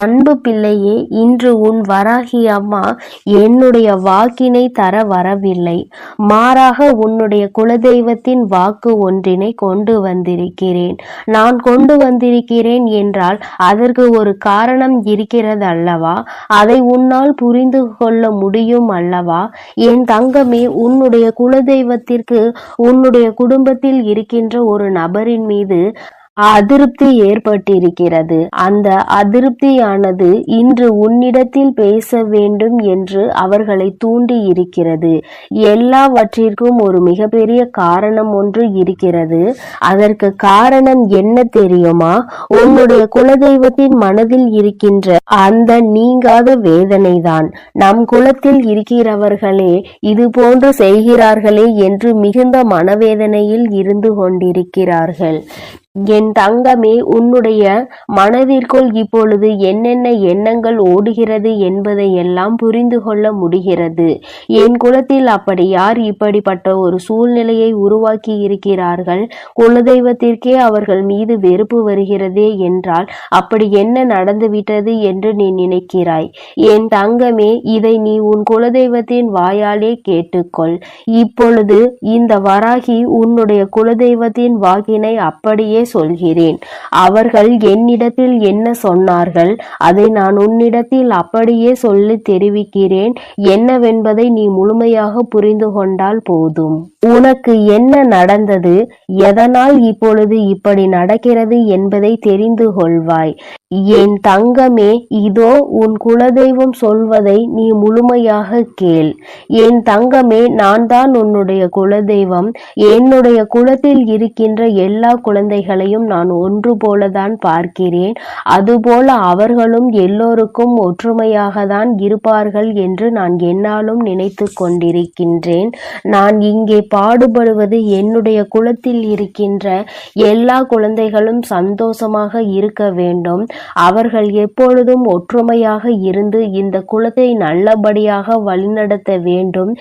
அன்பு பிள்ளையே இன்று உன் வராகி அம்மா என்னுடைய வாக்கினை தர வரவில்லை. மாறாக உன்னுடைய குலதெய்வத்தின் வாக்கு ஒன்றினை கொண்டு வந்திருக்கிறேன். நான் கொண்டு வந்திருக்கிறேன் என்றால் அதற்கு ஒரு காரணம் இருக்கிறது அல்லவா அதை உன்னால் புரிந்து கொள்ள முடியும் அல்லவா? என் தங்கமே உன்னுடைய குலதெய்வத்திற்கு உன்னுடைய குடும்பத்தில் இருக்கின்ற ஒரு நபரின் மீது அதிருப்தி ஏற்பட்டிருக்கிறது. அந்த அதிருப்தியானது இன்று உன்னிடத்தில் பேச வேண்டும் என்று அவர்களை தூண்டி இருக்கிறது எல்லாவற்றிற்கும் ஒரு மிகப்பெரிய காரணம் ஒன்று இருக்கிறது. அதற்கு காரணம் என்ன தெரியுமா? உன்னுடைய குலதெய்வத்தின் மனதில் இருக்கின்ற அந்த நீங்காத வேதனைதான். நம் குலத்தில் இருக்கிறவர்களே இது போன்று செய்கிறார்களே என்று மிகுந்த மனவேதனையில் இருந்து கொண்டிருக்கிறார்கள். என் தங்கமே உன்னுடைய மனதிற்குள் இப்பொழுது என்னென்ன எண்ணங்கள் ஓடுகிறது என்பதை எல்லாம் புரிந்து கொள்ள முடிகிறது. என் குலத்தில் அப்படி யார் இப்படிப்பட்ட ஒரு சூழ்நிலையை உருவாக்கி இருக்கிறார்கள்? குலதெய்வத்திற்கே அவர்கள் மீது வெறுப்பு வருகிறதே என்றால் அப்படி என்ன நடந்துவிட்டது என்று நீ நினைக்கிறாய்? என் தங்கமே இதை நீ உன் குலதெய்வத்தின் வாயாலே கேட்டுக்கொள். இப்பொழுது இந்த வராகி உன்னுடைய குலதெய்வத்தின் வாக்கினை அப்படியே சொல்கிறேன். அவர்கள் என்னிடத்தில் என்ன சொன்னார்கள்? அதை நான் உன்னிடத்தில் அப்படியே சொல்லி தெரிவிக்கிறேன். என்னவென்பதை நீ முழுமையாக புரிந்து கொண்டால் போதும். உனக்கு என்ன நடந்தது? எதனால் இப்பொழுது இப்படி நடக்கிறது என்பதை தெரிந்து கொள்வாய். என் தங்கமே இதோ உன் குலதெய்வம் சொல்வதை நீ முழுமையாக கேள். என் தங்கமே நான் தான் உன்னுடைய குலதெய்வம். என்னுடைய குலத்தில் இருக்கின்ற எல்லா குழந்தைகளையும் நான் ஒன்று போலதான் பார்க்கிறேன். அதுபோல அவர்களும் எல்லோருக்கும் ஒற்றுமையாக தான் இருப்பார்கள் என்று நான் என்னாலும் நினைத்து கொண்டிருக்கின்றேன். நான் இங்கே பாடுபடுவது என்னுடைய குலத்தில் இருக்கின்ற எல்லா குழந்தைகளும் சந்தோஷமாக இருக்க வேண்டும். அவர்கள் எப்பொழுதும் ஒற்றுமையாக இருந்து இந்த குலத்தை நல்லபடியாக வழிநடத்த வேண்டும்.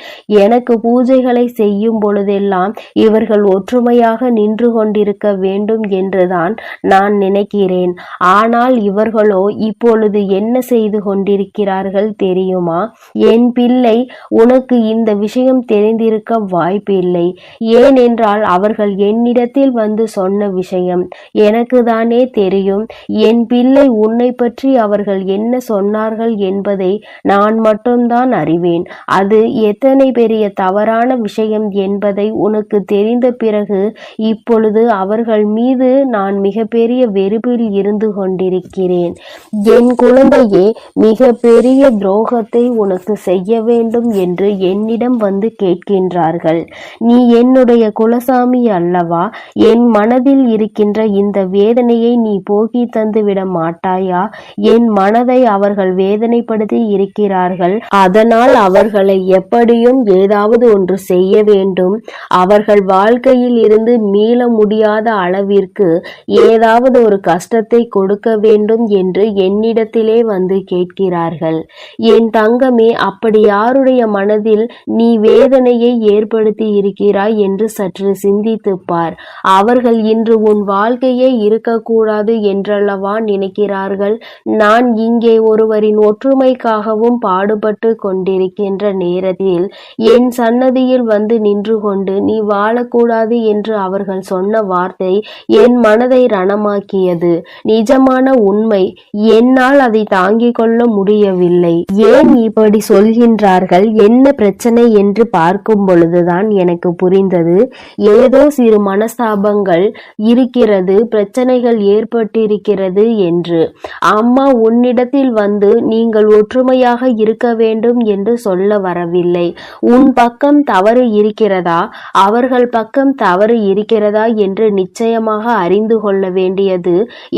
எனக்கு பூஜைகளை செய்யும் பொழுதெல்லாம் இவர்கள் ஒற்றுமையாக நின்று கொண்டிருக்க வேண்டும் என்றுதான் நான் நினைக்கிறேன். ஆனால் இவர்களோ இப்பொழுது என்ன செய்து கொண்டிருக்கிறார்கள் தெரியுமா? என் பிள்ளை உனக்கு இந்த விஷயம் தெரிந்திருக்க வாய்ப்பு இல்லை. ஏனென்றால் அவர்கள் என்னிடத்தில் வந்து சொன்ன விஷயம் எனக்கு தானே தெரியும். என் பிள்ளை உன்னை பற்றி அவர்கள் என்ன சொன்னார்கள் என்பதை நான் மட்டும்தான் அறிவேன். அது எத்தனை பெரிய தவறான விஷயம் என்பதை உனக்கு தெரிந்த பிறகு இப்பொழுது அவர்கள் மீது நான் மிகப்பெரிய வெறுப்பில் இருந்து கொண்டிருக்கிறேன். என் குழந்தையே மிக பெரிய துரோகத்தை உனக்கு செய்ய வேண்டும் என்று என்னிடம் வந்து கேட்கின்றார்கள். நீ என்னுடைய குலசாமி அல்லவா? என் மனதில் இருக்கின்ற இந்த வேதனையை நீ போக்கி தந்து விட மாட்டாயா? என் மனதை அவர்கள் வேதனைப்படுத்தி இருக்கிறார்கள். அதனால் அவர்களை எப்படியும் ஏதாவது ஒன்று செய்ய வேண்டும். அவர்கள் வாழ்க்கையில் இருந்து மீள முடியாத அளவிற்கு ஏதாவது ஒரு கஷ்டத்தை கொடுக்க வேண்டும் என்று என்னிடத்திலே வந்து கேட்கிறார்கள். என் தங்கமே அப்படி யாருடைய மனதில் நீ வேதனையை ஏற்படுத்தி இருக்கிறாய் என்று சற்று சிந்தித்து பார் அவர்கள் இன்று உன் வாழ்க்கையே இருக்கக்கூடாது என்றல்லவா நினைக்கிறார்கள்? நான் இங்கே ஒருவரின் ஒற்றுமைக்காகவும் பாடுபட்டு கொண்டிருக்கின்ற நேரத்தில் என் சன்னதியில் வந்து நின்று கொண்டு நீ வாழக்கூடாது என்று அவர்கள் சொன்ன வார்த்தை என் மனதை ரணமாக்கியது. நிஜமான உண்மை என்னால் அதை தாங்கிக் கொள்ள முடியவில்லை. ஏன் இப்படி சொல்கின்றார்கள்? என்ன பிரச்சனை என்று பார்க்கும் பொழுதுதான் எனக்கு புரிந்தது. ஏதோ சிறு மனஸ்தாபங்கள் இருக்கிறது பிரச்சனைகள் ஏற்பட்டிருக்கிறது என்று. அம்மா உன்னிடத்தில் வந்து நீங்கள் ஒற்றுமையாக இருக்க வேண்டும் என்று சொல்ல வரவில்லை. உன் பக்கம் தவறு இருக்கிறதா? அவர்கள் பக்கம் தவறு இருக்கிறதா என்று நிச்சயமாக அறிந்து கொள்ள வேண்டியது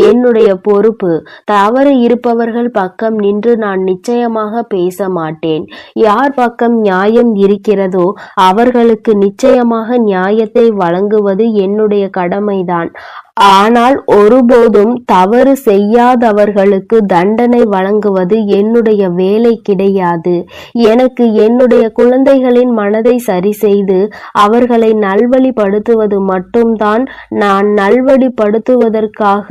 என்னுடைய பொறுப்பு. தவறு இருப்பவர்கள் பக்கம் நின்று நான் நிச்சயமாக பேச மாட்டேன். யார் பக்கம் நியாயம் இருக்கிறதோ அவர்களுக்கு நிச்சயமாக நியாயத்தை வழங்குவது என்னுடைய கடமைதான். ஆனால் ஒருபோதும் தவறு செய்யாதவர்களுக்கு தண்டனை வழங்குவது என்னுடைய வேலை கிடையாது. எனக்கு என்னுடைய குழந்தைகளின் மனதை சரி செய்து அவர்களை நல்வழிப்படுத்துவது மட்டும்தான் நான் நல்வழிப்படுத்துவதற்காக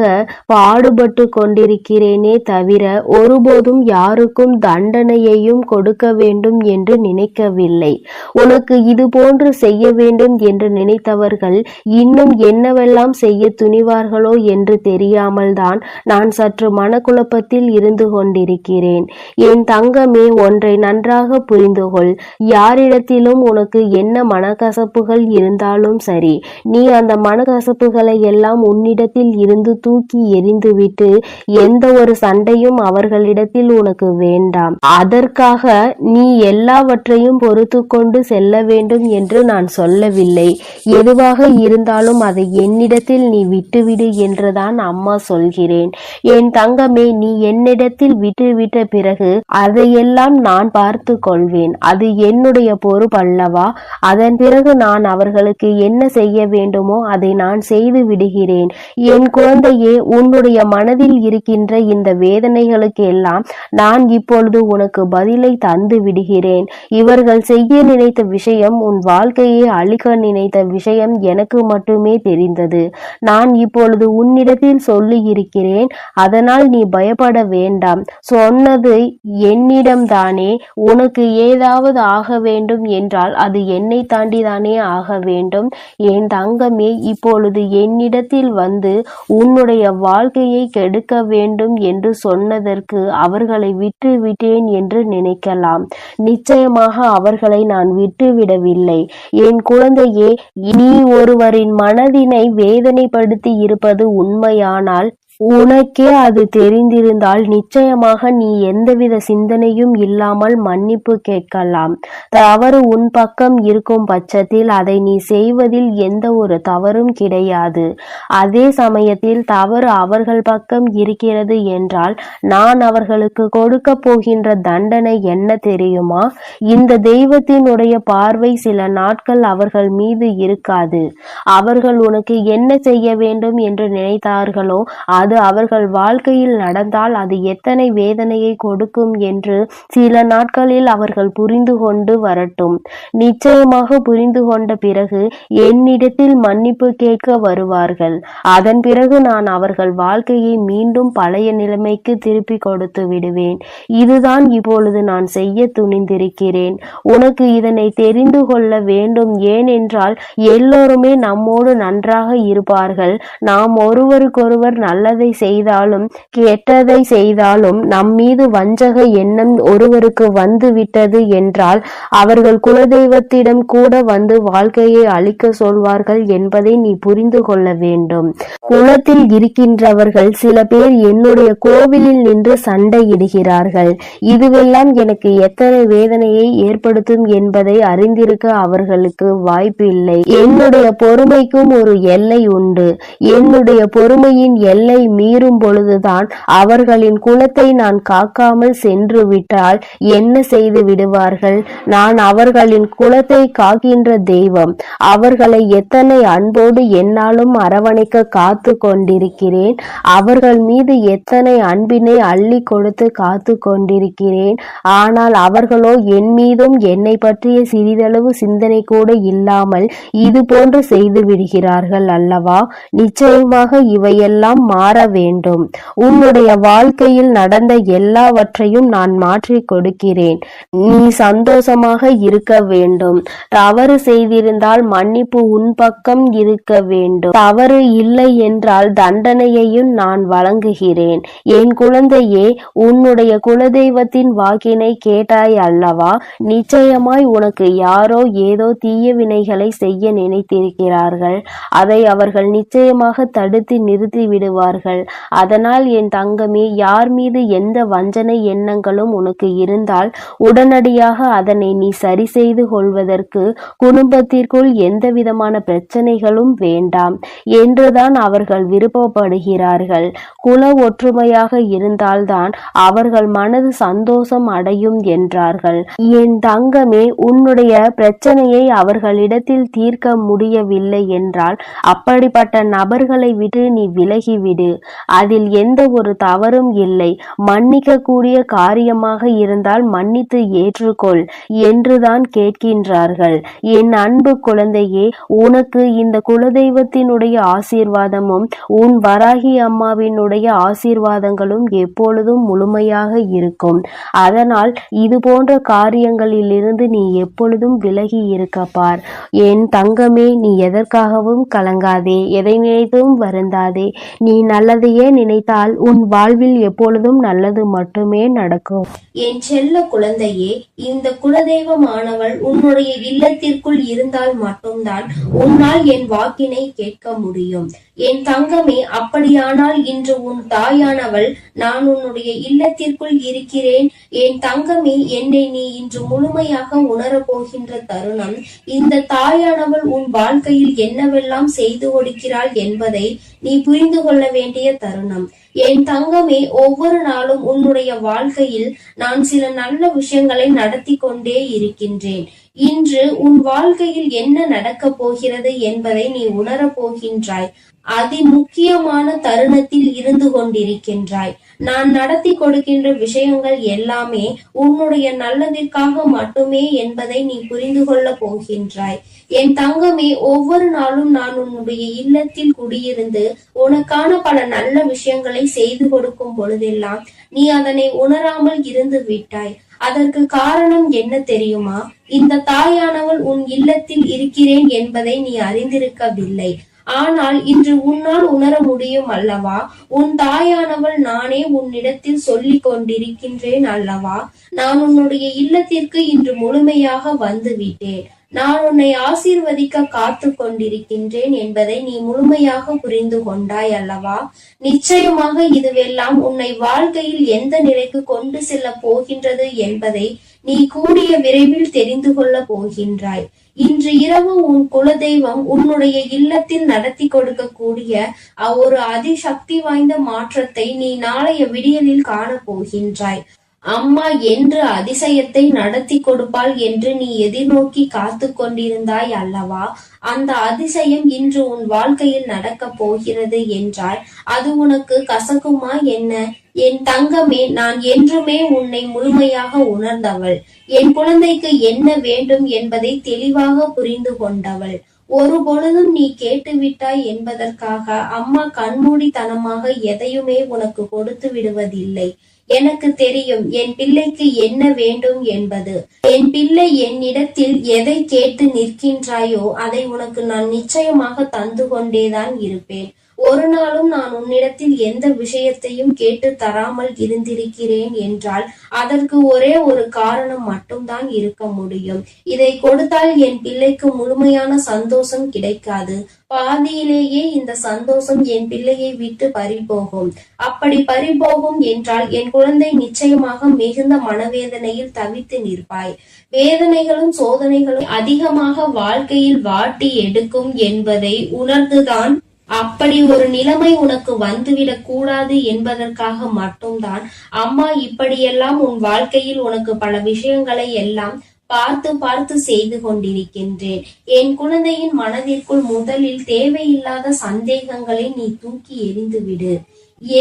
பாடுபட்டு கொண்டிருக்கிறேனே தவிர ஒருபோதும் யாருக்கும் தண்டனையையும் கொடுக்க வேண்டும் என்று நினைக்கவில்லை. உனக்கு இது போன்று செய்ய வேண்டும் என்று நினைத்தவர்கள் இன்னும் என்னவெல்லாம் செய்ய துணி துணிவார்களோ என்று தெரியாமல்தான் நான் சற்று மனக்குழப்பத்தில் இருந்து கொண்டிருக்கிறேன். என் தங்கமே ஒன்றை நன்றாக புரிந்து கொள் யாரிடத்திலும் உனக்கு என்ன மனக்கசப்புகள் இருந்தாலும் சரி நீ அந்த மனக்கசப்புகளை எல்லாம் உன்னிடத்தில் இருந்து தூக்கி எரிந்துவிட்டு எந்த ஒரு சண்டையும் அவர்களிடத்தில் உனக்கு வேண்டாம். அதற்காக நீ எல்லாவற்றையும் பொறுத்து கொண்டு செல்ல வேண்டும் என்று நான் சொல்லவில்லை. எதுவாக இருந்தாலும் அதை என்னிடத்தில் நீ விட்டு விட்டுவிடு என்றுதான் அம்மா சொல்கிறேன். என் தங்கமே நீ என்னிடத்தில் விட்டுவிட்ட பிறகு அதையெல்லாம் நான் பார்த்து கொள்வேன். அது என்னுடைய பொறுப்பல்லவா அதன் பிறகு நான் அவர்களுக்கு என்ன செய்ய வேண்டுமோ அதை நான் செய்து விடுகிறேன். என் குழந்தையே உன்னுடைய மனதில் இருக்கின்ற இந்த வேதனைகளுக்கு எல்லாம் நான் இப்பொழுது உனக்கு பதிலை தந்து விடுகிறேன். இவர்கள் செய்ய நினைத்த விஷயம் உன் வாழ்க்கையை அழிக்க நினைத்த விஷயம் எனக்கு மட்டுமே தெரிந்தது. நான் நான் இப்பொழுது உன்னிடத்தில் சொல்லி இருக்கிறேன் அதனால் நீ பயப்பட வேண்டாம். சொன்னது என்னிடம்தானே உனக்கு ஏதாவது ஆக வேண்டும் என்றால் அது என்னை தாண்டிதானே ஆக வேண்டும். என் தங்கமே இப்பொழுது என்னிடத்தில் வந்து உன்னுடைய வாழ்க்கையை கெடுக்க வேண்டும் என்று சொன்னதற்கு அவர்களை விட்டு விட்டேன் என்று நினைக்கலாம். நிச்சயமாக அவர்களை நான் விட்டுவிடவில்லை. என் குழந்தையே நீ ஒருவரின் மனதினை வேதனைப்படுத்த இருப்பது உண்மையானால் உனக்கே அது தெரிந்திருந்தால் நிச்சயமாக நீ எந்தவித சிந்தனையும் இல்லாமல் மன்னிப்பு கேட்கலாம். தவறு உன் பக்கம் இருக்கும் பட்சத்தில் அதை நீ செய்வதில் எந்த ஒரு தவறும் கிடையாது. அதே சமயத்தில் தவறு அவர்கள் பக்கம் இருக்கிறது என்றால் நான் அவர்களுக்கு கொடுக்க போகின்ற தண்டனை என்ன தெரியுமா? இந்த தெய்வத்தினுடைய பார்வை சில நாட்கள் அவர்கள் மீது இருக்காது. அவர்கள் உனக்கு என்ன செய்ய வேண்டும் என்று நினைத்தார்களோ அது அவர்கள் வாழ்க்கையில் நடந்தால் அது எத்தனை வேதனையை கொடுக்கும் என்று சில நாட்களில் அவர்கள் புரிந்து கொண்டு வரட்டும். நிச்சயமாக புரிந்து கொண்ட பிறகு என்னிடத்தில் மன்னிப்பு கேட்க வருவார்கள். அதன் பிறகு நான் அவர்கள் வாழ்க்கையை மீண்டும் பழைய நிலைமைக்கு திருப்பி கொடுத்து விடுவேன். இதுதான் இப்பொழுது நான் செய்ய துணிந்திருக்கிறேன். உனக்கு இதனை தெரிந்து கொள்ள வேண்டும். ஏனென்றால் எல்லோருமே நம்மோடு நன்றாக இருப்பார்கள். நாம் ஒருவருக்கொருவர் நல்லதை செய்தாலும் கெட்டதை செய்தாலும் நம்மீது வஞ்சக எண்ணம் ஒருவருக்கு வந்து விட்டது என்றால் அவர்கள் குலதெய்வத்திடம் கூட வந்து வாழ்க்கையை அழிக்க சொல்வார்கள் என்பதை நீ புரிந்து கொள்ள வேண்டும். குலத்தில் இருக்கின்றவர்கள் சில பேர் என்னுடைய கோவிலில் நின்று சண்டையிடுகிறார்கள். இதுவெல்லாம் எனக்கு எத்தனை வேதனையை ஏற்படுத்தும் என்பதை அறிந்திருக்க அவர்களுக்கு வாய்ப்பில்லை. என்னுடைய பொறுமைக்கும் ஒரு எல்லை உண்டு. என்னுடைய பொறுமையின் எல்லை மீறும் பொழுதுதான் அவர்களின் குலத்தை நான் காக்காமல் சென்று விட்டால் என்ன செய்து விடுவார்கள்? நான் அவர்களின் குலத்தை காக்கின்ற தெய்வம். அவர்களை எத்தனை அன்போடு என்னாலும் அரவணைக்க காத்து கொண்டிருக்கிறேன். அவர்கள் மீது எத்தனை அன்பினை அள்ளி கொடுத்து காத்து கொண்டிருக்கிறேன். ஆனால் அவர்களோ என் மீதும் என்னை பற்றிய சிறிதளவு சிந்தனை கூட இல்லாமல் இது போன்று செய்து விடுகிறார்கள் அல்லவா? நிச்சயமாக இவையெல்லாம் மாற வேண்டும். உன்னுடைய வாழ்க்கையில் நடந்த எல்லாவற்றையும் நான் மாற்றிக் கொடுக்கிறேன். நீ சந்தோஷமாக இருக்க வேண்டும். தவறு செய்திருந்தால் மன்னிப்பு உன் பக்கம் இருக்க வேண்டும். தவறு இல்லை என்றால் தண்டனையையும் நான் வழங்குகிறேன். என் குழந்தையே உன்னுடைய குலதெய்வத்தின் வாக்கினை கேட்டாய் அல்லவா? நிச்சயமாய் உனக்கு யாரோ ஏதோ தீய வினைகளை செய்ய நினைத்திருக்கிறார்கள். அதை அவர்கள் நிச்சயமாக தடுத்து நிறுத்தி விடுவார்கள். விடுவார்கள் அதனால் என் தங்கமே யார் மீது எந்த வஞ்சனை எண்ணங்களும் உனக்கு இருந்தால் உடனடியாக அதனை நீ சரி செய்து கொள்வதற்கு குடும்பத்திற்குள் எந்த விதமான பிரச்சனைகளும் வேண்டாம் என்றுதான் அவர்கள் விருப்பப்படுகிறார்கள். குல ஒற்றுமையாக இருந்தால்தான் அவர்கள் மனது சந்தோஷம் அடையும் என்றார்கள். என் தங்கமே உன்னுடைய பிரச்சனையை அவர்களிடத்தில் தீர்க்க முடியவில்லை என்றால் அப்படிப்பட்ட நபர்களை விட்டு நீ விலகிவிடு அதில் எந்த ஒரு தவறும் இல்லை. மன்னிக்க கூடிய காரியமாக இருந்தால் மன்னித்து ஏற்றுக்கொள் என்றுதான் கேட்கின்றார்கள். என் அன்பு குழந்தையே உனக்கு இந்த குலதெய்வத்தினுடைய ஆசீர்வாதமும் உன் வராகி அம்மாவினுடைய ஆசீர்வாதங்களும் எப்பொழுதும் முழுமையாக இருக்கும். அதனால் இது போன்ற காரியங்களிலிருந்து நீ எப்பொழுதும் விலகி இருக்க பார். என் தங்கமே நீ எதற்காகவும் கலங்காதே எதை நினைத்தும் வருந்தாதே. நீ நல்லதையே நினைத்தால் உன் வாழ்வில் எப்பொழுதும் நல்லது மட்டுமே நடக்கும். என் செல்ல குழந்தையே இந்த குலதெய்வமானவள் உன்னுடைய இல்லத்திற்குள் இருந்தால் மட்டும்தான் உன்னால் என் வாக்கினை கேட்க முடியும். என் தங்கமே அப்படியானால் இன்று உன் தாயானவள் நான் உன்னுடைய இல்லத்திற்குள் இருக்கிறேன். என் தங்கமே என்னை நீ இன்று முழுமையாக உணரப்போகின்ற தருணம். இந்த தாயானவள் உன் வாழ்க்கையில் என்னவெல்லாம் செய்து கொடுக்கிறாள் என்பதை நீ புரிந்து கொள்ள வேண்டிய தருணம். என் தங்கமே ஒவ்வொரு நாளும் உன்னுடைய வாழ்க்கையில் நான் சில நல்ல விஷயங்களை நடத்தி கொண்டே இருக்கின்றேன். இன்று உன் வாழ்க்கையில் என்ன நடக்கப் போகிறது என்பதை நீ உணரப் போகின்றாய். அதி முக்கியமான தருணத்தில் இருந்து கொண்டிருக்கின்றாய். நான் நடத்தி கொடுக்கின்ற விஷயங்கள் எல்லாமே உன்னுடைய நல்லதிற்காக மட்டுமே என்பதை நீ புரிந்து கொள்ள போகின்றாய். என் தங்கமே ஒவ்வொரு நாளும் நான் உன்னுடைய இல்லத்தில் குடியிருந்து உனக்கான பல நல்ல விஷயங்களை செய்து கொடுக்கும் பொழுதெல்லாம் நீ அதனை உணராமல் இருந்து விட்டாய். அதற்கு காரணம் என்ன தெரியுமா? இந்த தாயானவள் உன் இல்லத்தில் இருக்கிறேன் என்பதை நீ அறிந்திருக்கவில்லை. ஆனால் இன்று உன்னால் உணர முடியும் அல்லவா? உன் தாயானவள் நானே உன்னிடத்தில் சொல்லிக் கொண்டிருக்கின்றேன் அல்லவா? நான் உன்னுடைய இல்லத்திற்கு இன்று முழுமையாக வந்துவிட்டேன். நான் உன்னை ஆசீர்வதிக்க காத்து கொண்டிருக்கின்றேன் என்பதை நீ முழுமையாக புரிந்து கொண்டாய் அல்லவா? நிச்சயமாக இதுவெல்லாம் உன்னை வாழ்க்கையில் எந்த நிலைக்கு கொண்டு செல்ல போகின்றது என்பதை நீ கூடிய விரைவில் தெரிந்து கொள்ள போகின்றாய். இன்று இரவு உன் குலதெய்வம் உன்னுடைய இல்லத்தில் நடத்தி கொடுக்கக்கூடிய ஒரு அதிசக்தி வாய்ந்த மாற்றத்தை நீ நாளைய விடியலில் காண போகின்றாய். அம்மா என்று அதிசயத்தை நடத்தி கொடுப்பாள் என்று நீ எதிர்நோக்கி காத்து கொண்டிருந்தாய் அல்லவா? அந்த அதிசயம் இன்று உன் வாழ்க்கையில் நடக்கப் போகிறது என்றால் அது உனக்கு கசக்குமா என்ன? என் தங்கமே நான் என்றுமே உன்னை முழுமையாக உணர்ந்தவள். என் குழந்தைக்கு என்ன வேண்டும் என்பதை தெளிவாக புரிந்து கொண்டவள். ஒரு பொழுதும் நீ கேட்டுவிட்டாய் என்பதற்காக அம்மா கண்மூடித்தனமாக எதையுமே உனக்கு கொடுத்து விடுவதில்லை. எனக்கு தெரியும் என் பிள்ளைக்கு என்ன வேண்டும் என்பது. என் பிள்ளை என்னிடத்தில் எதை கேட்டு நிற்கின்றாயோ அதை உனக்கு நான் நிச்சயமாக தந்து கொண்டேதான் இருப்பேன். ஒரு நாளும் நான் உன்னிடத்தில் எந்த விஷயத்தையும் கேட்டு தராமல் இருந்திருக்கிறேன் என்றால் அதற்கு ஒரே ஒரு காரணம் மட்டும்தான் இருக்க முடியும். இதை கொடுத்தால் என் பிள்ளைக்கு முழுமையான சந்தோஷம் கிடைக்காது. பாதியிலேயே இந்த சந்தோஷம் என் பிள்ளையை விட்டு பறிபோகும். அப்படி பறிபோகும் என்றால் என் குழந்தை நிச்சயமாக மிகுந்த மனவேதனையில் தவித்து நிற்பாய். வேதனைகளும் சோதனைகளும் அதிகமாக வாழ்க்கையில் வாட்டி எடுக்கும் என்பதை உணர்ந்துதான் அப்படி ஒரு நிலைமை உனக்கு வந்துவிடக் கூடாது என்பதற்காக மட்டும்தான். அம்மா இப்படியெல்லாம் உன் வாழ்க்கையில் உனக்கு பல விஷயங்களை எல்லாம் பார்த்து பார்த்து செய்து கொண்டிருக்கின்றேன். என் குழந்தையின் மனதிற்குள் முதலில் தேவையில்லாத சந்தேகங்களை நீ தூக்கி எறிந்து விடு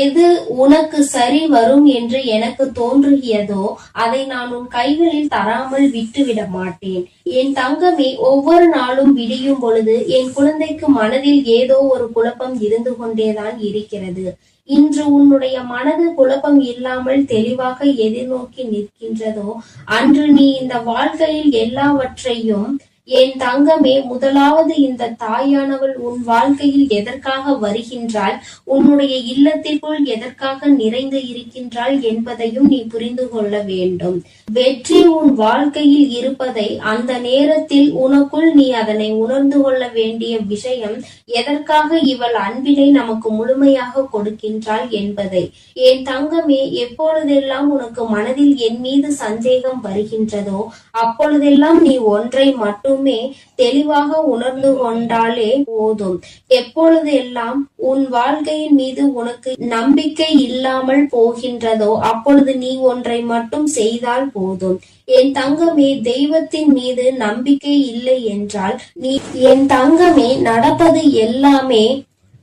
எது உனக்கு சரி வரும் என்று எனக்கு தோன்றுகிறதோ அதை நான் உன் கைகளில் தராமல் விட்டுவிட மாட்டேன். என் தங்கமே ஒவ்வொரு நாளும் விடியும் பொழுது என் குழந்தைக்கு மனதில் ஏதோ ஒரு குழப்பம் இருந்து கொண்டேதான் இருக்கிறது. இன்று உன்னுடைய மனது குழப்பம் இல்லாமல் தெளிவாக எதிர்நோக்கி நிற்கின்றதோ அன்று நீ இந்த வாழ்க்கையில் எல்லாவற்றையும் என் தங்கமே முதலாவது இந்த தாயானவள் உன் வாழ்க்கையில் எதற்காக வருகின்றாள்? உன்னுடைய இல்லத்திற்குள் எதற்காக நிறைந்து இருக்கின்றாள் என்பதையும் நீ புரிந்து கொள்ள வேண்டும். வெற்றி உன் வாழ்க்கையில் இருப்பதை அந்த நேரத்தில் உனக்குள் நீ அதனை உணர்ந்து கொள்ள வேண்டிய விஷயம் எதற்காக இவள் அன்பினை நமக்கு முழுமையாக கொடுக்கின்றாள் என்பதை. என் தங்கமே எப்பொழுதெல்லாம் உனக்கு மனதில் என் மீது சந்தேகம் வருகின்றதோ அப்பொழுதெல்லாம் நீ ஒன்றை மட்டுமே தெளிவாக உணர்ந்து கொண்டாலே போதும். எப்பொழுது எல்லாம் உன் வாழ்க்கையின் மீது உனக்கு நம்பிக்கை இல்லாமல் போகின்றதோ அப்பொழுது நீ ஒன்றை மட்டும் செய்தால் போதும். என் தங்கமே தெய்வத்தின் மீது நம்பிக்கை இல்லை என்றால் நீ என் தங்கமே நடப்பது எல்லாமே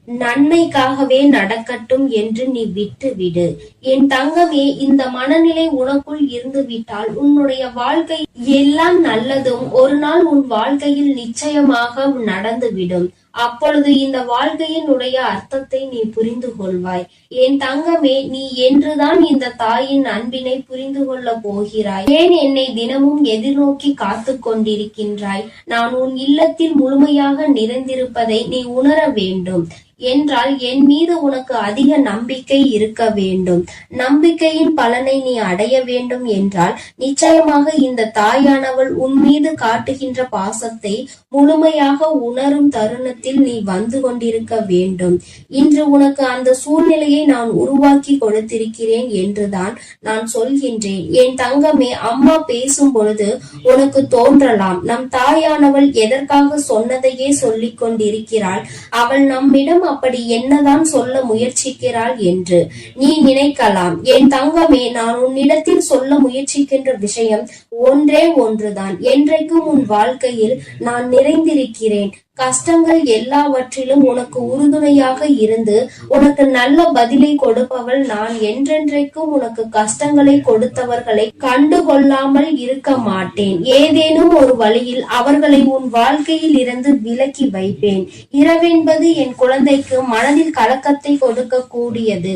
நன்மைக்காகவே நடக்கட்டும் என்று நீ விட்டு விடு என் தங்கமே இந்த மனநிலை உனக்குள் இருந்து விட்டால் உன்னுடைய வாழ்க்கை எல்லாம் நல்லதும் ஒரு நாள் உன் வாழ்க்கையில் நிச்சயமாக நடந்துவிடும். அப்பொழுது இந்த வாழ்க்கையினுடைய அர்த்தத்தை நீ புரிந்து கொள்வாய். என் தங்கமே நீ என்றுதான் இந்த தாயின் அன்பினை புரிந்து கொள்ள போகிறாய். ஏன் என்னை தினமும் எதிர்நோக்கி காத்து கொண்டிருக்கின்றாய்? நான் உன் இல்லத்தில் முழுமையாக நிறைந்திருப்பதை நீ உணர வேண்டும். என்றால் என் மீது உனக்கு அதிக நம்பிக்கை இருக்க வேண்டும். நம்பிக்கையின் பலனை நீ அடைய வேண்டும் என்றால் நிச்சயமாக இந்த தாயானவள் உன் மீது காட்டுகின்ற பாசத்தை முழுமையாக உணரும் தருணத்தில் நீ வந்து கொண்டிருக்க வேண்டும். இன்று உனக்கு அந்த சூழ்நிலையை நான் உருவாக்கி கொடுத்திருக்கிறேன் என்றுதான் நான் சொல்கின்றேன். என் தங்கமே அம்மா பேசும் பொழுது உனக்கு தோன்றலாம். நம் தாயானவள் எதற்காக சொன்னதையே சொல்லிக் கொண்டிருக்கிறாள். அவள் நம்மிடம் அப்படி என்னதான் சொல்ல முயற்சிக்கிறாள் என்று நீ நினைக்கலாம். என் தங்கமே நான் உன்னிடத்தில் சொல்ல முயற்சிக்கின்ற விஷயம் ஒன்றே ஒன்றுதான். என்றைக்கும் உன் வாழ்க்கையில் நான் நிறைந்திருக்கிறேன். கஷ்டங்கள் எல்லாவற்றிலும் உனக்கு உறுதுணையாக இருந்து உனக்கு நல்ல பதிலை கொடுப்பவள் நான் என்றென்றைக்கும் உனக்கு கஷ்டங்களை கொடுத்தவர்களை கண்டுகொள்ளாமல் இருக்க மாட்டேன். ஏதேனும் ஒரு வழியில் அவர்களை உன் வாழ்க்கையில் இருந்து விலக்கி வைப்பேன். இரவென்பது என் குழந்தைக்கு மனதில் கலக்கத்தை கொடுக்க கூடியது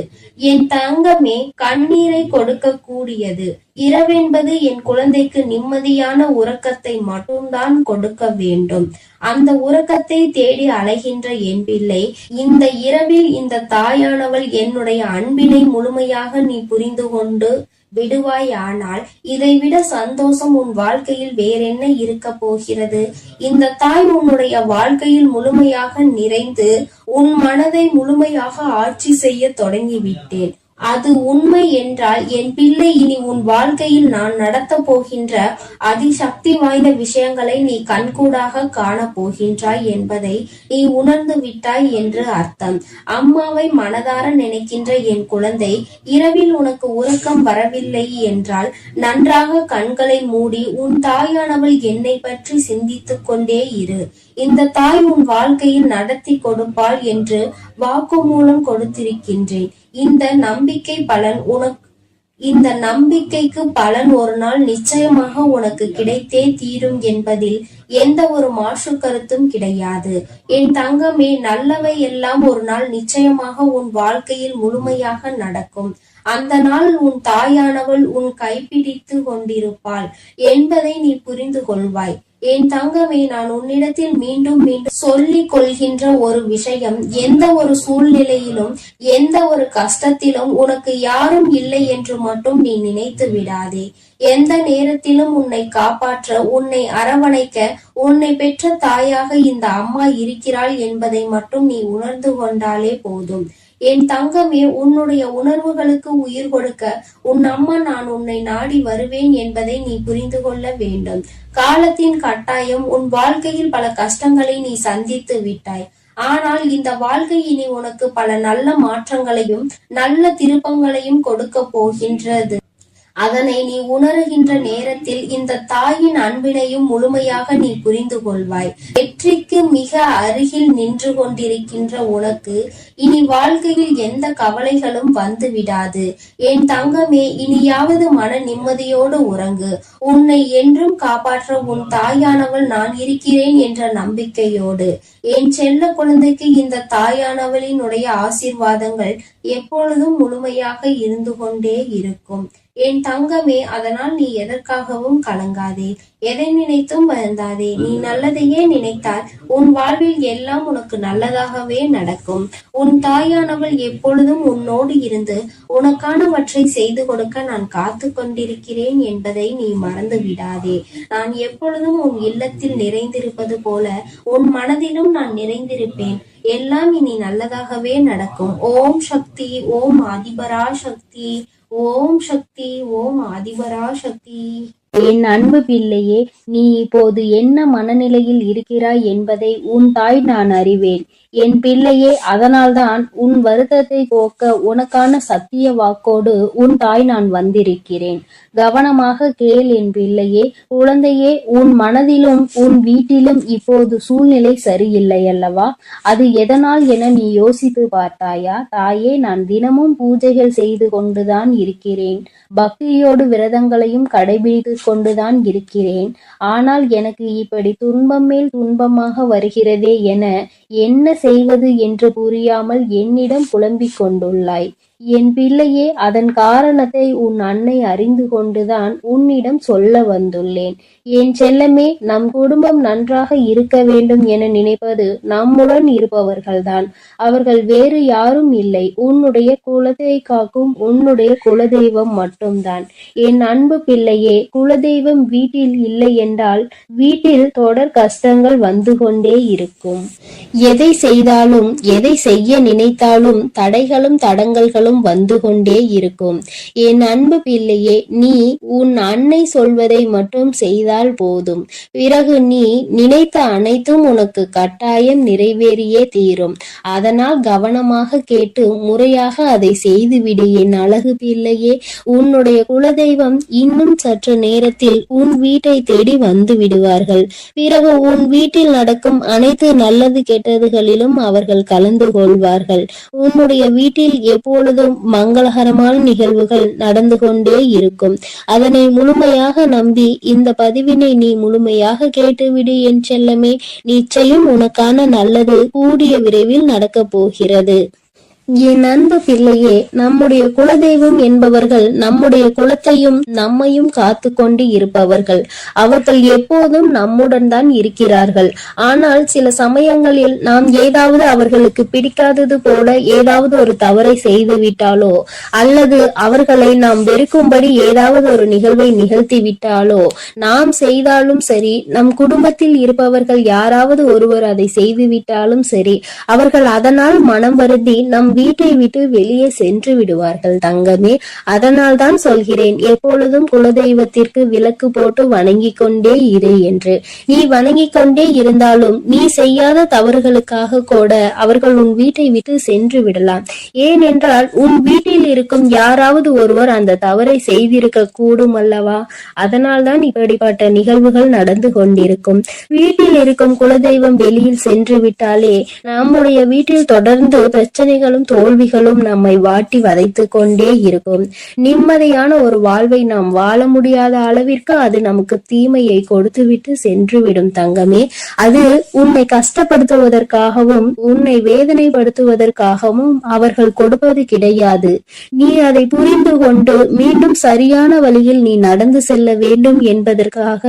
என் தங்கமே கண்ணீரை கொடுக்க கூடியது இரவென்பது என் குழந்தைக்கு நிம்மதியான உறக்கத்தை மட்டும்தான் கொடுக்க வேண்டும். அந்த உறக்கத்தை தேடி அலைகின்ற என் பிள்ளை இந்த இரவில் இந்த தாயானவள் என்னுடைய அன்பினை முழுமையாக நீ புரிந்து கொண்டு விடுவாய் ஆனால் இதைவிட சந்தோஷம் உன் வாழ்க்கையில் வேறென்ன இருக்க போகிறது? இந்த தாய் உன்னுடைய வாழ்க்கையில் முழுமையாக நிறைந்து உன் மனதை முழுமையாக ஆட்சி செய்ய தொடங்கிவிட்டேன். அது உண்மை என்றால் என் பிள்ளை இனி உன் வாழ்க்கையில் நான் நடத்த போகின்ற அதிசக்தி வாய்ந்த விஷயங்களை நீ கண்கூடாக காண போகின்றாய் என்பதை நீ உணர்ந்து விட்டாய் என்று அர்த்தம். அம்மாவை மனதார நினைக்கின்ற என் குழந்தை இரவில் உனக்கு உறக்கம் வரவில்லை என்றால் நன்றாக கண்களை மூடி உன் தாயானவள் என்னை பற்றி சிந்தித்துக் கொண்டே இரு. இந்த தாய் உன் வாழ்க்கையில் நடத்தி கொடுப்பாள் என்று வாக்குமூலம் கொடுத்திருக்கின்றேன். இந்த நம்பிக்கை பலன் உனக்கு இந்த நம்பிக்கைக்கு பலன் ஒரு நாள் நிச்சயமாக உனக்கு கிடைத்தே தீரும் என்பதில் எந்த ஒரு மாற்று கருத்தும் கிடையாது. என் தங்கமே நல்லவை எல்லாம் ஒரு நாள் நிச்சயமாக உன் வாழ்க்கையில் முழுமையாக நடக்கும். அந்த நாள் உன் தாயானவள் உன் கைப்பிடித்து கொண்டிருப்பாள் என்பதை நீ புரிந்து கொள்வாய். என் தங்கமே நான் உன்னிடத்தில் மீண்டும் மீண்டும் சொல்லிக் கொள்கின்ற ஒரு விஷயம் எந்த ஒரு சூழ்நிலையிலும் எந்த ஒரு கஷ்டத்திலும் உனக்கு யாரும் இல்லை என்று மட்டும் நீ நினைத்து விடாதே. எந்த நேரத்திலும் உன்னை காப்பாற்ற உன்னை அரவணைக்க உன்னை பெற்ற தாயாக இந்த அம்மா இருக்கிறாள் என்பதை மட்டும் நீ உணர்ந்து கொண்டாலே போதும். என் தங்கமே உன்னுடைய உணர்வுகளுக்கு உயிர் கொடுக்க உன் அம்மா நான் உன்னை நாடி வருவேன் என்பதை நீ புரிந்து கொள்ள வேண்டும். காலத்தின் கட்டாயம் உன் வாழ்க்கையில் பல கஷ்டங்களை நீ சந்தித்து விட்டாய். ஆனால் இந்த வாழ்க்கை இனி உனக்கு பல நல்ல மாற்றங்களையும் நல்ல திருப்பங்களையும் கொடுக்க போகின்றது. அதனை நீ உணருகின்ற நேரத்தில் இந்த தாயின் அன்பினையும் முழுமையாக நீ புரிந்து கொள்வாய் வெற்றிக்கு மிக அருகில் நின்று கொண்டிருக்கின்ற உனக்கு இனி வாழ்க்கையில் எந்த கவலைகளும் வந்து விடாது என் தங்கமே இனியாவது மன நிம்மதியோடு உறங்கு. உன்னை என்றும் காப்பாற்ற உன் தாயானவள் நான் இருக்கிறேன் என்ற நம்பிக்கையோடு. என் செல்ல குழந்தைக்கு இந்த தாயானவளினுடைய ஆசீர்வாதங்கள் எப்பொழுதும் முழுமையாக இருந்து கொண்டே இருக்கும். என் தங்கமே அதனால் நீ எதற்காகவும் கலங்காதே. எதை நினைத்தும் வருந்தாதே. நீ நல்லதையே நினைத்தால் உன் வாழ்வில் எல்லாம் உனக்கு நல்லதாகவே நடக்கும். உன் தாயானவள் எப்பொழுதும் உன்னோடு இருந்து உனக்கானவற்றை செய்து கொடுக்க நான் காத்து கொண்டிருக்கிறேன் என்பதை நீ மறந்து விடாதே நான் எப்பொழுதும் உன் இல்லத்தில் நிறைந்திருப்பது போல உன் மனதிலும் நான் நிறைந்திருப்பேன். எல்லாம் இனி நல்லதாகவே நடக்கும். ஓம் சக்தி ஓம் ஆதிபரா சக்தி ஓம் சக்தி ஓம் ஆதிபரா சக்தி. என் அன்பு பிள்ளையே நீ இப்போது என்ன மனநிலையில் இருக்கிறாய் என்பதை உன் தாய் நான் அறிவேன். என் பிள்ளையே அதனால்தான் உன் வருத்தத்தை போக்க உனக்கான சத்திய வாக்கோடு உன் தாய் நான் வந்திருக்கிறேன். கவனமாக கேள் என் பிள்ளையே குழந்தையே உன் மனதிலும் உன் வீட்டிலும் இப்போது சூழ்நிலை சரியில்லை அல்லவா? அது எதனால் என நீ யோசித்து பார்த்தாயா? தாயே நான் தினமும் பூஜைகள் செய்து கொண்டுதான் இருக்கிறேன். பக்தியோடு விரதங்களையும் கடைபிடித்து கொண்டுதான் இருக்கிறேன். ஆனால் எனக்கு இப்படி துன்பம் மேல் துன்பமாக வருகிறதே என என்ன செய்வது என்று புரியாமல் என்னிடம் புலம்பிக் கொண்டுள்ளாய். என் பிள்ளையே அதன் காரணத்தை உன் அன்னை அறிந்து கொண்டுதான் உன்னிடம் சொல்ல வந்துள்ளேன். என் செல்லமே நம் குடும்பம் நன்றாக இருக்க வேண்டும் என நினைப்பது நம்முடன் இருப்பவர்கள்தான். அவர்கள் வேறு யாரும் இல்லை. உன்னுடைய குலத்தை காக்கும் உன்னுடைய குலதெய்வம் மட்டும்தான். என் அன்பு பிள்ளையே குலதெய்வம் வீட்டில் இல்லை என்றால் வீட்டில் தொடர் கஷ்டங்கள் வந்து கொண்டே இருக்கும். எதை செய்தாலும் எதை செய்ய நினைத்தாலும் தடைகளும் தடங்கல்களும் நாளும் வந்து கொண்டே இருக்கும். என் அன்பு பிள்ளையே நீ உன் அன்னை சொல்வதை மட்டும் செய்தால் போதும். பிறகு நீ நினைத்த அனைத்தும் உனக்கு கட்டாயம் நிறைவேறியே தீரும். அதனால் கவனமாக கேட்டு முறையாக அதை செய்துவிடு என் அழகு பிள்ளையே. உன்னுடைய குலதெய்வம் இன்னும் சற்று நேரத்தில் உன் வீட்டை தேடி வந்து விடுவார்கள். பிறகு உன் வீட்டில் நடக்கும் அனைத்து நல்லது கெட்டதுகளிலும் அவர்கள் கலந்து கொள்வார்கள். உன்னுடைய வீட்டில் எப்பொழுது எப்பொழுதும் மங்களகரமான நிகழ்வுகள் நடந்து கொண்டே இருக்கும். அதனை முழுமையாக நம்பி இந்த பதிவினை நீ முழுமையாக கேட்டுவிடு என் செல்லமே. நிச்சயம் உனக்கான நல்லது கூடிய விரைவில் நடக்கப் போகிறது. என் அன்பு பிள்ளையே நம்முடைய குலதெய்வம் என்பவர்கள் நம்முடைய குலத்தையும் நம்மையும் காத்து கொண்டு இருப்பவர்கள். அவர்கள் எப்போதும் நம்முடன் தான் இருக்கிறார்கள். ஆனால் சில சமயங்களில் நாம் ஏதாவது அவர்களுக்கு பிடிக்காதது போல ஏதாவது ஒரு தவறை செய்து விட்டாலோ அல்லது அவர்களை நாம் வெறுக்கும்படி ஏதாவது ஒரு நிகழ்வை நிகழ்த்தி விட்டாலோ நாம் செய்தாலும் சரி நம் குடும்பத்தில் இருப்பவர்கள் யாராவது ஒருவர் அதை செய்து விட்டாலும் சரி அவர்கள் அதனால் மனம் வருந்தி நம் வீட்டை விட்டு வெளியே சென்று விடுவார்கள் தங்கமே. அதனால் தான் சொல்கிறேன் எப்பொழுதும் குலதெய்வத்திற்கு விளக்கு போட்டு வணங்கிக் கொண்டே இரு என்று. நீ வணங்கிக் கொண்டே இருந்தாலும் நீ செய்யாத தவறுகளுக்காக கூட அவர்கள் உன் வீட்டை விட்டு சென்று விடலாம். ஏனென்றால் உன் வீட்டில் இருக்கும் யாராவது ஒருவர் அந்த தவறை செய்திருக்க கூடும் அல்லவா? அதனால் தான் இப்படிப்பட்ட நிகழ்வுகள் நடந்து கொண்டிருக்கும். வீட்டில் இருக்கும் குலதெய்வம் வெளியில் சென்று விட்டாலே நம்முடைய வீட்டில் தொடர்ந்து பிரச்சனைகளும் தோல்விகளும் நம்மை வாட்டி வதைத்து கொண்டே இருக்கும். நிம்மதியான ஒரு வாழ்வை நாம் வாழ முடியாத அளவிற்கு அது நமக்கு தீமையை கொடுத்துவிட்டு சென்றுவிடும் தங்கமே. அது உன்னை கஷ்டப்படுத்துவதற்காகவும் உன்னை வேதனைப்படுத்துவதற்காகவும் அவர்கள் கொடுப்பது கிடையாது. நீ அதை புரிந்து கொண்டு மீண்டும் சரியான வழியில் நீ நடந்து செல்ல வேண்டும் என்பதற்காக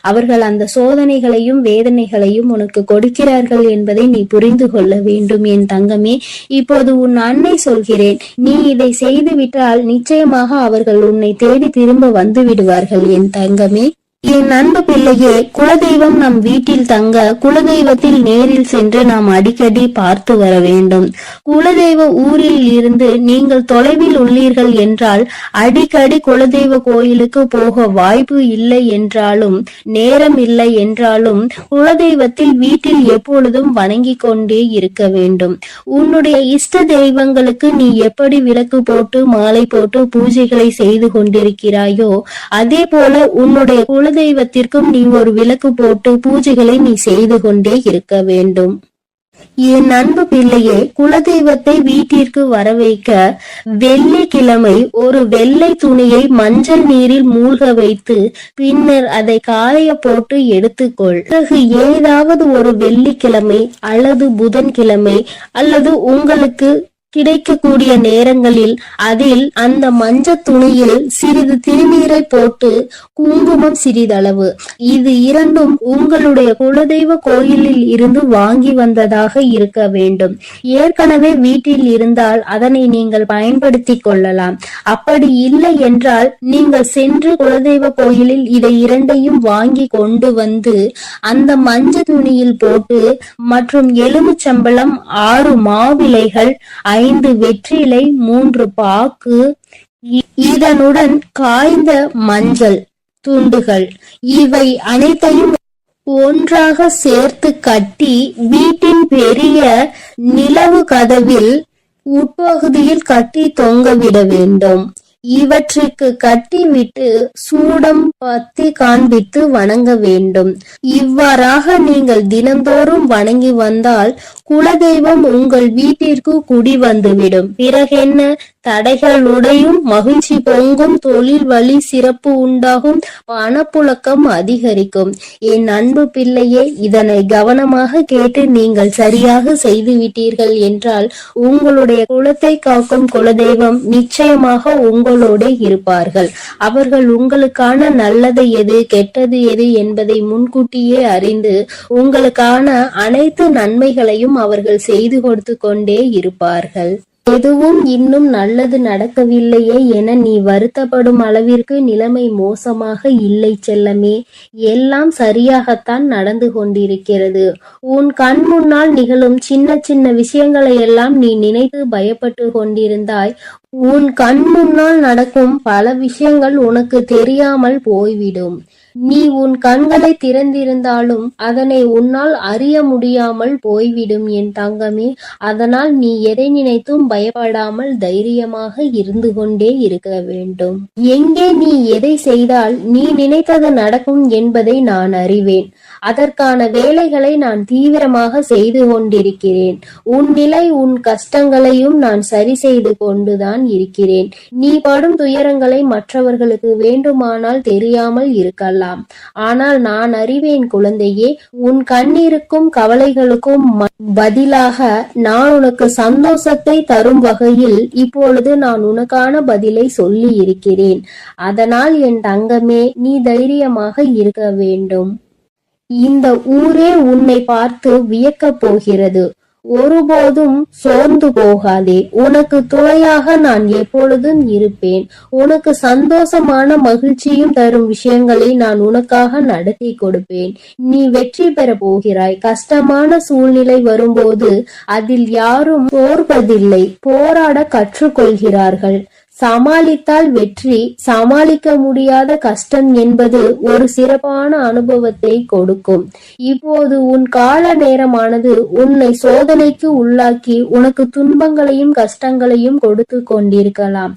அவர்கள் அந்த சோதனைகளையும் வேதனைகளையும் உனக்கு கொடுக்கிறார்கள் என்பதை நீ புரிந்து கொள்ள வேண்டும் என் தங்கமே. இப்போது உன் அன்னை சொல்கிறேன். நீ இதை செய்து விட்டால் நிச்சயமாக அவர்கள் உன்னை தேடி திரும்ப வந்து விடுவார்கள் என் தங்கமே. என் அன்பு பிள்ளையே குலதெய்வம் நம் வீட்டில் தங்க குலதெய்வத்தில் நேரில் சென்று நாம் அடிக்கடி பார்த்து வர வேண்டும். குலதெய்வ ஊரில் இருந்து நீங்கள் தொலைவில் உள்ளீர்கள் என்றால் அடிக்கடி குலதெய்வ கோயிலுக்கு போக வாய்ப்பு இல்லை என்றாலும் நேரம் இல்லை என்றாலும் குலதெய்வத்தில் வீட்டில் எப்பொழுதும் வணங்கி கொண்டே இருக்க வேண்டும். உன்னுடைய இஷ்ட தெய்வங்களுக்கு நீ எப்படி விளக்கு போட்டு மாலை போட்டு பூஜைகளை செய்து கொண்டிருக்கிறாயோ அதே போல உன்னுடைய குல குலதெய்வத்திற்கும் நீ ஒரு விளக்கு போட்டு பூஜைகளை நீ செய்து கொண்டே இருக்க வேண்டும். என் அன்பு பிள்ளையே குலதெய்வத்தை வீட்டிற்கு வர வைக்க வெள்ளிக்கிழமை ஒரு வெள்ளை துணியை மஞ்சள் நீரில் மூழ்க வைத்து பின்னர் அதை காய போட்டு எடுத்துக்கொள். பிறகு ஏதாவது ஒரு வெள்ளிக்கிழமை அல்லது புதன்கிழமை அல்லது உங்களுக்கு கிடைக்கக்கூடிய நேரங்களில் அதில் அந்த மஞ்ச துணியில் சிறிது திருநீரை போட்டு குங்குமம் சிறிதளவு. இது இரண்டும் உங்களுடைய குலதெய்வ கோயிலில் இருந்து வாங்கி வந்ததாக இருக்க வேண்டும். ஏற்கனவே வீட்டில் இருந்தால் அதனை நீங்கள் பயன்படுத்தி கொள்ளலாம். அப்படி இல்லை என்றால் நீங்கள் சென்று குலதெய்வ கோயிலில் இதை இரண்டையும் வாங்கி கொண்டு வந்து அந்த மஞ்ச துணியில் போட்டு மற்றும் எலுமிச்சம்பளம் ஆறு மாவிலைகள் ஐந்து ஐந்து வெற்றிலை மூன்று பாக்கு இதனுடன் காய்ந்த மஞ்சள் துண்டுகள். இவை அனைத்தையும் ஒன்றாக சேர்த்து கட்டி வீட்டின் பெரிய நிலவு கதவில் உட்பகுதியில் கட்டி தொங்கவிட வேண்டும். இவற்றுக்கு கட்டிவிட்டு சூடம் பத்தி காண்பித்து வணங்க வேண்டும். இவ்வாறாக நீங்கள் தினந்தோறும் வணங்கி வந்தால் குலதெய்வம் உங்கள் வீட்டிற்கு குடி வந்துவிடும். பிறகென்ன? தடைகள் உடையும் மகிழ்ச்சி பொங்கும் தொழில் வழி சிறப்பு உண்டாகும் பணப்புழக்கம் அதிகரிக்கும். என் அன்பு பிள்ளையே இதனை கவனமாக கேட்டு நீங்கள் சரியாக செய்து விட்டீர்கள் என்றால் உங்களுடைய குலத்தை காக்கும் குலதெய்வம் நிச்சயமாக உங்களோடு இருப்பார்கள். அவர்கள் உங்களுக்கான நல்லது எது கெட்டது எது என்பதை முன்கூட்டியே அறிந்து உங்களுக்கான அனைத்து நன்மைகளையும் அவர்கள் செய்து கொடுத்து கொண்டே இருப்பார்கள். எதுவும் இன்னும் நல்லது நடக்கவில்லையே என நீ வருத்தப்படும் அளவிற்கு நிலைமை மோசமாக இல்லை செல்லமே. எல்லாம் சரியாகத்தான் நடந்து கொண்டிருக்கிறது. உன் கண் முன்னால் நிகழும் சின்ன சின்ன விஷயங்களை எல்லாம் நீ நினைத்து பயப்பட்டு கொண்டிருந்தாய். உன் கண் முன்னால் நடக்கும் பல விஷயங்கள் உனக்கு தெரியாமல் போய்விடும். நீ உன் கண்களை திறந்திருந்தாலும் அதனை உன்னால் அறிய முடியாமல் போய்விடும் என் தங்கமே. அதனால் நீ எதை நினைத்தும் பயப்படாமல் தைரியமாக இருந்து கொண்டே இருக்க வேண்டும். எங்கே நீ எதை செய்தால் நீ நினைத்தது நடக்கும் என்பதை நான் அறிவேன். அதற்கான வேலைகளை நான் தீவிரமாக செய்து கொண்டிருக்கிறேன். உன் நிலை உன் கஷ்டங்களையும் நான் சரி செய்து கொண்டுதான் இருக்கிறேன். நீ படும் துயரங்களை மற்றவர்களுக்கு வேண்டுமானால் தெரியாமல் இருக்கலாம். ஆனால் நான் அறிவேன் குழந்தையே உன் கண்ணீருக்கும் கவலைகளுக்கும் ம- பதிலாக நான் உனக்கு சந்தோஷத்தை தரும் வகையில் இப்பொழுது நான் உனக்கான பதிலை சொல்லி இருக்கிறேன் அதனால் என் தங்கமே நீ தைரியமாக இருக்க வேண்டும். இந்த ஊரே உன்னை பார்த்து வியக்கப் போகிறது. ஒருபோதும் சோர்ந்து போகாதே. உனக்கு துணையாக நான் எப்பொழுதும் இருப்பேன். உனக்கு சந்தோஷமான மகிழ்ச்சியும் தரும் விஷயங்களை நான் உனக்காக நடத்தி கொடுப்பேன். நீ வெற்றி பெற போகிறாய். கஷ்டமான சூழ்நிலை வரும்போது அதில் யாரும் போர்வதில்லை போராட கற்றுக்கொள்கிறார்கள். சமாளித்தால் வெற்றி சமாளிக்க முடியாத கஷ்டம் என்பது ஒரு சிறப்பான அனுபவத்தை கொடுக்கும். இப்போது உன் கால நேரமானது உன்னை சோதனைக்கு உள்ளாக்கி உனக்கு துன்பங்களையும் கஷ்டங்களையும் கொடுத்து கொண்டிருக்கலாம்.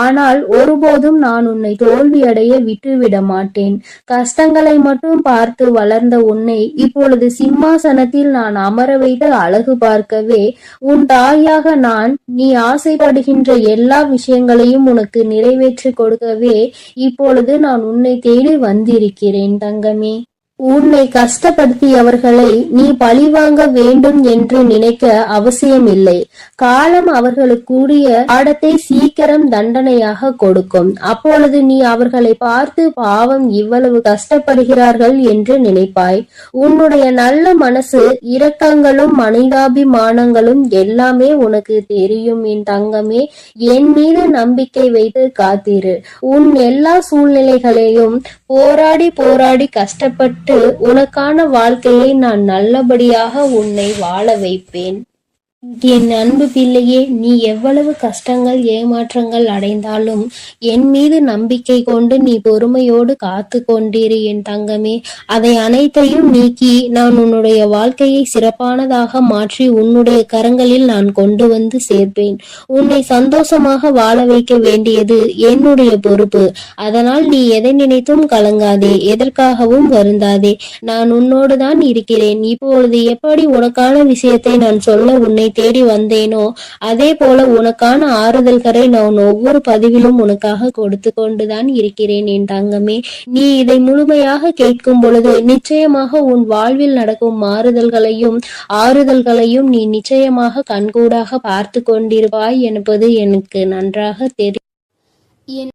ஆனால் ஒருபோதும் நான் உன்னை தோல்வியடைய விட்டுவிட மாட்டேன். கஷ்டங்களை மட்டும் பார்த்து வளர்ந்த உன்னை இப்பொழுது சிம்மாசனத்தில் நான் அமர வைத்து அழகு பார்க்கவே உன் தாயாக நான் நீ ஆசைப்படுகின்ற எல்லா விஷயங்களையும் உனக்கு நிறைவேற்றி கொடுக்கவே இப்பொழுது நான் உன்னை தேடி வந்திருக்கிறேன் தங்கமே. உன்னை கஷ்டப்படுத்தியவர்களை நீ பழிவாங்க வேண்டும் என்று நினைக்க அவசியமில்லை. காலம் அவர்களுக்குரிய பாடத்தை சீக்கிரம் தண்டனையாக கொடுக்கும். அப்பொழுது நீ அவர்களை பார்த்து பாவம் இவ்வளவு கஷ்டப்படுகிறார்கள் என்று நினைப்பாய். உன்னுடைய நல்ல மனசு இரக்கங்களும் மனிதாபிமானங்களும் எல்லாமே உனக்கு தெரியும். என் தங்கமே என் மீது நம்பிக்கை வைத்து காத்திரு. உன் எல்லா சூழ்நிலைகளையும் போராடி போராடி கஷ்டப்பட்டு உனக்கான வாழ்க்கையை நான் நல்லபடியாக உன்னை வாழ வைப்பேன். என் அன்பு பிள்ளையே நீ எவ்வளவு கஷ்டங்கள் ஏமாற்றங்கள் அடைந்தாலும் என் மீது நம்பிக்கை கொண்டு நீ பொறுமையோடு காத்து கொண்டிரு என் தங்கமே. அதை அனைத்தையும் நீக்கி நான் உன்னுடைய வாழ்க்கையை சிறப்பானதாக மாற்றி உன்னுடைய கரங்களில் நான் கொண்டு வந்து சேர்ப்பேன். உன்னை சந்தோஷமாக வாழ வைக்க வேண்டியது என்னுடைய பொறுப்பு. அதனால் நீ எதை நினைத்தும் கலங்காதே எதற்காகவும் வருந்தாதே. நான் உன்னோடு தான் இருக்கிறேன். இப்பொழுது எப்படி உனக்கான விஷயத்தை நான் சொல்ல உன்னை தேடி வந்தேனோ? அதே போல உனக்கான ஆறுதல்களை நான் ஒவ்வொரு பதிவிலும் உனக்காக கொடுத்து கொண்டுதான் இருக்கிறேன் என் தங்கமே. நீ இதை முழுமையாக கேட்கும் பொழுது நிச்சயமாக உன் வாழ்வில் நடக்கும் மாறுதல்களையும் ஆறுதல்களையும் நீ நிச்சயமாக கண்கூடாக பார்த்து கொண்டிருப்பாய் என்பது எனக்கு நன்றாக தெரியும்.